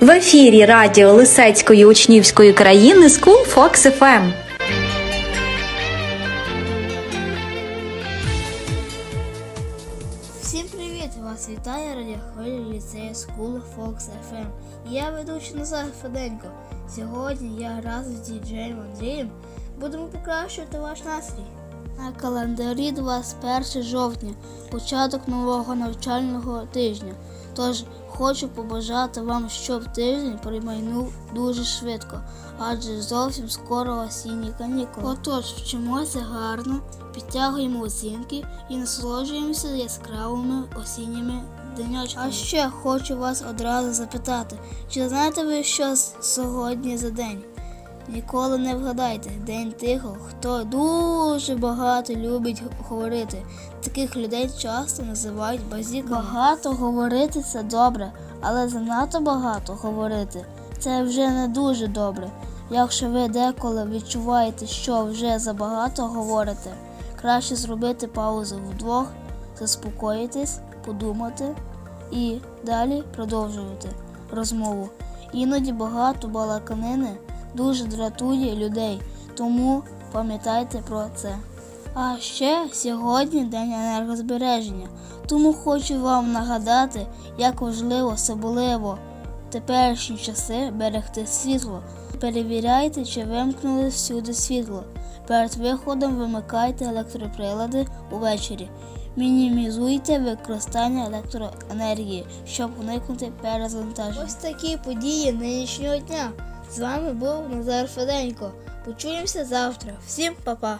В ефірі радіо Лисецької учнівської країни School Fox FM. Всім привіт! Вас вітає радіохвиля ліцею School Fox FM. Я ведучий Назар Феденко. Сьогодні я разом з діджеєм Андрієм будемо покращувати ваш настрій. На календарі 21 жовтня, початок нового навчального тижня. Тож хочу побажати вам, щоб тиждень промайнув дуже швидко, адже зовсім скоро осінні канікули. Отож, вчимося гарно, підтягуємо оцінки і насолоджуємося яскравими осінніми денечками. А ще хочу вас одразу запитати, чи знаєте ви, що сьогодні за день? Ніколи не вгадайте, день тихо, хто дуже багато любить говорити. Таких людей часто називають базіками. Багато говорити це добре, але занадто багато говорити це вже не дуже добре. Якщо ви деколи відчуваєте, що вже забагато говорите, краще зробити паузу вдвох, заспокоїтись, подумати і далі продовжувати розмову. Іноді багато балаканини дуже дратує людей, тому пам'ятайте про це. А ще сьогодні день енергозбереження, тому хочу вам нагадати, як важливо особливо в теперішні часи берегти світло. Перевіряйте, чи вимкнули всюди світло. Перед виходом вимикайте електроприлади увечері. Мінімізуйте використання електроенергії, щоб уникнути перезавантаження. Ось такі події нинішнього дня. З вами був Назар Феденько. Почуємося завтра. Всім па-па!